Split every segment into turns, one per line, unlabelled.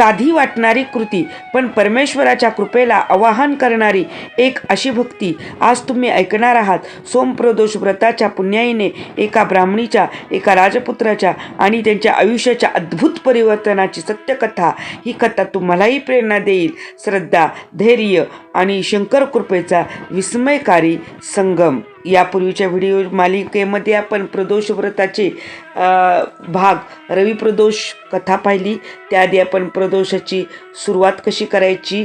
साधी वाटणारी कृती पण परमेश्वराच्या कृपेला आवाहन करणारी एक अशी भक्ती आज तुम्ही ऐकणार आहात. सोमप्रदोष व्रताच्या पुण्याईने एका ब्राह्मणीच्या एका राजपुत्राच्या आणि त्यांच्या आयुष्याच्या अद्भुत परिवर्तनाची सत्यकथा ही कथा तुम्हालाही प्रेरणा देईल. श्रद्धा धैर्य आणि शंकर कृपेचा विस्मयकारी संगम. यापूर्वीच्या व्हिडिओ मालिकेमध्ये आपण प्रदोष व्रताचे भाग रवी प्रदोष कथा पाहिली. त्याआधी आपण प्रदोषाची सुरुवात कशी करायची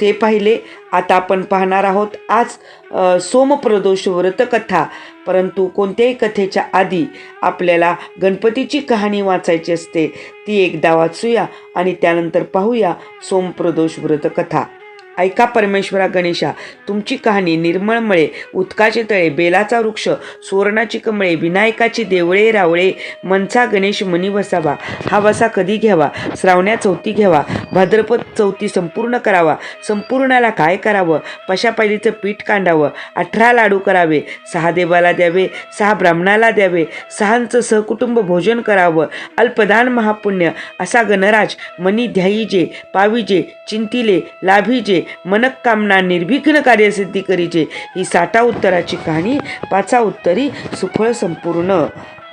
ते पाहिले. आता आपण पाहणार आहोत आज सोमप्रदोष सोमप्रदोष व्रतकथा परंतु कोणत्याही कथेच्या आधी आपल्याला गणपतीची कहाणी वाचायची असते ती एकदा वाचूया आणि त्यानंतर पाहूया सोमप्रदोष व्रतकथा ऐका परमेश्वरा गणेशा तुमची कहाणी निर्मळ मळे उत्काचे तळे बेलाचा वृक्ष सुवर्णाची कमळे विनायकाची देवळे रावळे मनचा गणेश मनी वसावा हा वसा कधी घ्यावा? श्रावण्या चौथी घ्यावा. भाद्रपद चौथी संपूर्ण करावा संपूर्णाला काय करावं? पशापैलीचं पीठ कांडावं अठरा लाडू करावे सहा देवाला द्यावे सहा ब्राह्मणाला द्यावे सहांचं सहकुटुंब भोजन करावं अल्पदान महापुण्य असा गणराज मनी ध्याईजे पाविजे चिंतिले लाभीजे मनकामना निर्विघ्न कार्यसिद्धी करीजे ही साठा उत्तराची कहाणी पाचा उत्तरी सुफळ संपूर्ण.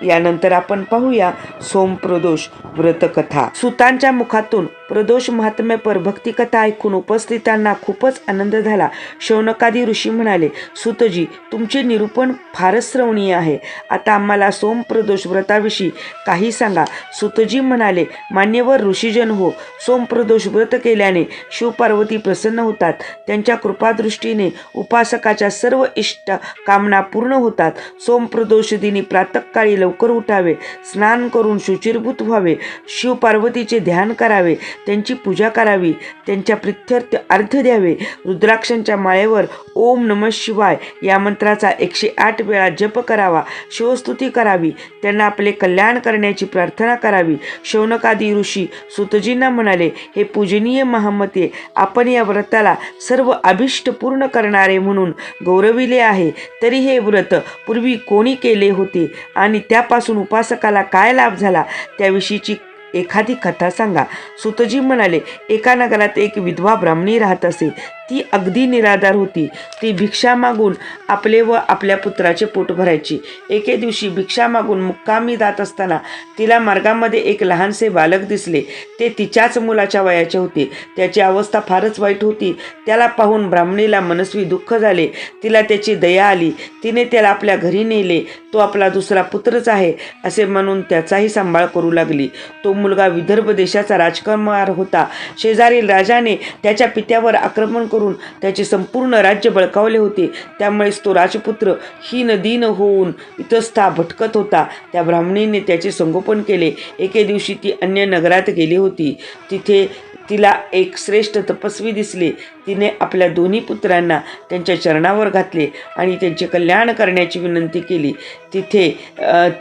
यानंतर आपण पाहूया सोमप्रदोष व्रतकथा. सुतांच्या मुखातून प्रदोष महात्म्य परभक्ती कथा ऐकून उपस्थितांना खूपच आनंद झाला. शौनकादी ऋषी म्हणाले सुतजी तुमचे निरूपण फारच श्रवणीय आहे. आता आम्हाला सोमप्रदोष व्रताविषयी काही सांगा. सुतजी म्हणाले मान्यवर ऋषीजन हो. सोमप्रदोष व्रत केल्याने शिवपार्वती प्रसन्न होतात. त्यांच्या कृपादृष्टीने उपासकाच्या सर्व इष्ट कामना पूर्ण होतात. सोमप्रदोष दिनी प्रातःकाळी लवकर लवकर उठावे स्नान करून शुचिरभूत व्हावे शिवपार्वतीचे ध्यान करावे त्यांची पूजा करावी त्यांच्या प्रित्यर्थ अर्थ द्यावे. रुद्राक्षांच्या माळेवर ओम नम शिवाय या मंत्राचा एकशे आठ वेळा जप करावा शिवस्तुती करावी त्यांना आपले कल्याण करण्याची प्रार्थना करावी. शौनकादी ऋषी सुतजींना म्हणाले हे पूजनीय महामते आपण या व्रताला सर्व अभिष्ट पूर्ण करणारे म्हणून गौरविले आहे. तरी हे व्रत पूर्वी कोणी केले होते आणि त्या त्यापासून उपासकाला काय लाभ झाला त्याविषयीची एखादी कथा सांगा. सुतजी म्हणाले एका नगरात एक विधवा ब्राह्मणी राहत असे. ती अगदी निराधार होती. ती भिक्षा मागून आपले व आपल्या पुत्राचे पोट भरायची. एके दिवशी भिक्षा मागून मुक्कामी जात असताना तिला मार्गामध्ये एक लहानसे बालक दिसले. ते तिच्याच मुलाच्या वयाचे होते. त्याची अवस्था फारच वाईट होती. त्याला पाहून ब्राह्मणीला मनस्वी दुःख झाले. तिला त्याची दया आली. तिने त्याला आपल्या घरी नेले. तो आपला दुसरा पुत्रच आहे असे म्हणून त्याचाही सांभाळ करू लागली. तो मुलगा विदर्भ देशाचा राजकुमार होता. शेजारील राजाने त्याच्या पित्यावर आक्रमण करून त्याचे संपूर्ण राज्य बळकावले होते. त्यामुळेच तो राजपुत्र हीन दीन होऊन इतस्था भटकत होता. त्या ब्राह्मणीने त्याचे संगोपन केले. एके दिवशी ती अन्य नगरात गेली होती. तिथे तिला एक श्रेष्ठ तपस्वी दिसले. तिने आपल्या दोन्ही पुत्रांना त्यांच्या चरणावर घातले आणि त्यांचे कल्याण करण्याची विनंती केली. तिथे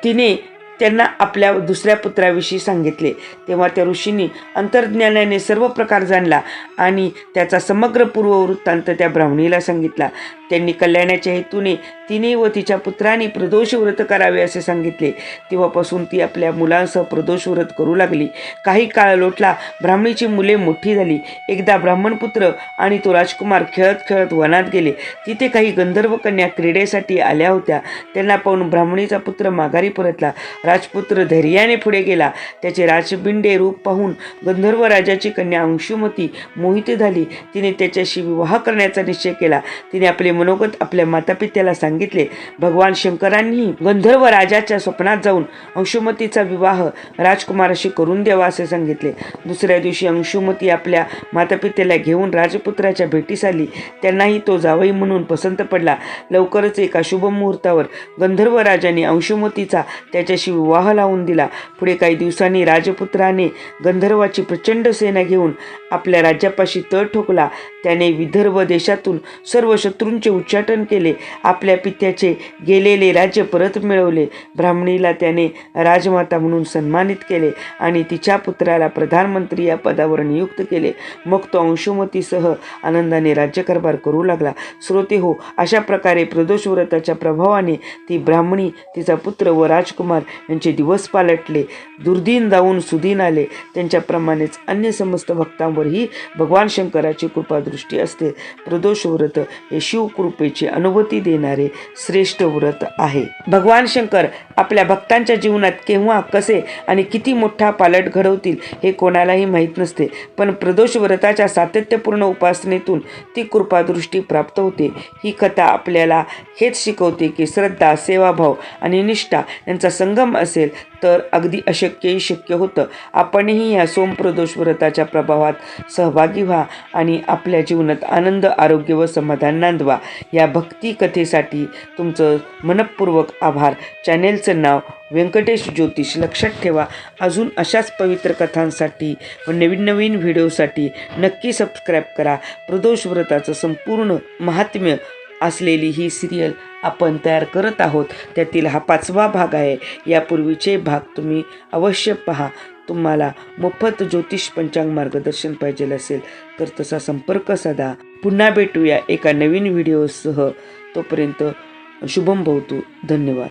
तिने त्यांना आपल्या दुसऱ्या पुत्राविषयी सांगितले. तेव्हा त्या ऋषींनी अंतर्ज्ञानाने सर्व प्रकार जाणला आणि त्याचा समग्र पूर्ववृत्तांत त्या ब्राह्मणीला सांगितला. त्यांनी कल्याणाच्या हेतूने तिने व तिच्या पुत्रांनी प्रदोष व्रत करावे असे सांगितले. तेव्हापासून ती आपल्या मुलांसह प्रदोष व्रत करू लागली. काही काळ लोटला ब्राह्मणीची मुले मोठी झाली. एकदा ब्राह्मणपुत्र आणि तो राजकुमार खेळत खेळत वनात गेले. तिथे काही गंधर्व कन्या क्रीडेसाठी आल्या होत्या. त्यांना पाहून ब्राह्मणीचा पुत्र माघारी परतला. राजपुत्र पुत्र धैर्याने पुढे गेला. त्याचे राजबिंडे रूप पाहून गंधर्व राजाची कन्या अंशुमती मोहित झाली. तिने त्याच्याशी विवाह करण्याचा निश्चय केला. तिने आपले मनोगत आपल्या मातापित्याला सांगितले. भगवान शंकरांनी गंधर्व राजाच्या स्वप्नात जाऊन अंशुमतीचा विवाह राजकुमाराशी करून द्यावा असे सांगितले. दुसऱ्या दिवशी अंशुमती आपल्या मातापित्याला घेऊन राजपुत्राच्या भेटीस आली. त्यांनाही तो जावई म्हणून पसंत पडला. लवकरच एका शुभ मुहूर्तावर गंधर्व राजाने अंशुमतीचा त्याच्याशी विवाह लावून दिला. पुढे काही दिवसांनी राजपुत्राने गंधर्वाची प्रचंड सेना घेऊन आपल्या राज्यापाशी तळ ठोकला. त्याने विदर्भ देशातून सर्व शत्रूंचे उच्चाटन केले. आपल्या पित्याचे गेलेले राज्य परत मिळवले. ब्राह्मणीला त्याने राजमाता म्हणून सन्मानित केले आणि तिच्या पुत्राला प्रधानमंत्री या पदावर नियुक्त केले. मग तो अंशुमतीसह आनंदाने राज्यकारभार करू लागला. श्रोते हो अशा प्रकारे प्रदोष व्रताच्या प्रभावाने ती ब्राह्मणी तिचा पुत्र व राजकुमार यांचे दिवस पालटले. दुर्दिन जाऊन सुदीन आले. त्यांच्याप्रमाणेच अन्य समस्त भक्तांवरही भगवान शंकराची कृपादृष्टी असते. प्रदोष व्रत हे शिवकृपेची अनुभूती देणारे श्रेष्ठ व्रत आहे. भगवान शंकर आपल्या भक्तांच्या जीवनात केव्हा कसे आणि किती मोठा पालट घडवतील हे कोणालाही माहीत नसते. पण प्रदोष व्रताच्या सातत्यपूर्ण उपासनेतून ती कृपादृष्टी प्राप्त होते. ही कथा आपल्याला हेच शिकवते की श्रद्धा सेवाभाव आणि निष्ठा यांचा संगम असेल तर अगदी अशक्यही शक्य होतं. आपणही या सोमप्रदोष व्रताच्या प्रभावात सहभागी व्हा आणि आपल्या जीवनात आनंद आरोग्य व समाधान नांदवा. या भक्ती कथेसाठी तुमचं मनपूर्वक आभार. चॅनेलचं नाव व्यंकटेश ज्योतिष लक्षात ठेवा. अजून अशाच पवित्र कथांसाठी व नवीन नवीन व्हिडिओसाठी नक्की सबस्क्राईब करा. प्रदोष व्रताचं संपूर्ण महात्म्य असलेली ही सिरियल आपण तयार करत आहोत. त्यातील हा पाचवा भाग आहे. यापूर्वीचे भाग तुम्ही अवश्य पहा. तुम्हाला मोफत ज्योतिष पंचांग मार्गदर्शन पाहिजे असेल तर तसा संपर्क साधा. पुन्हा भेटूया एका नवीन व्हिडिओसह. तोपर्यंत शुभम भवतू धन्यवाद.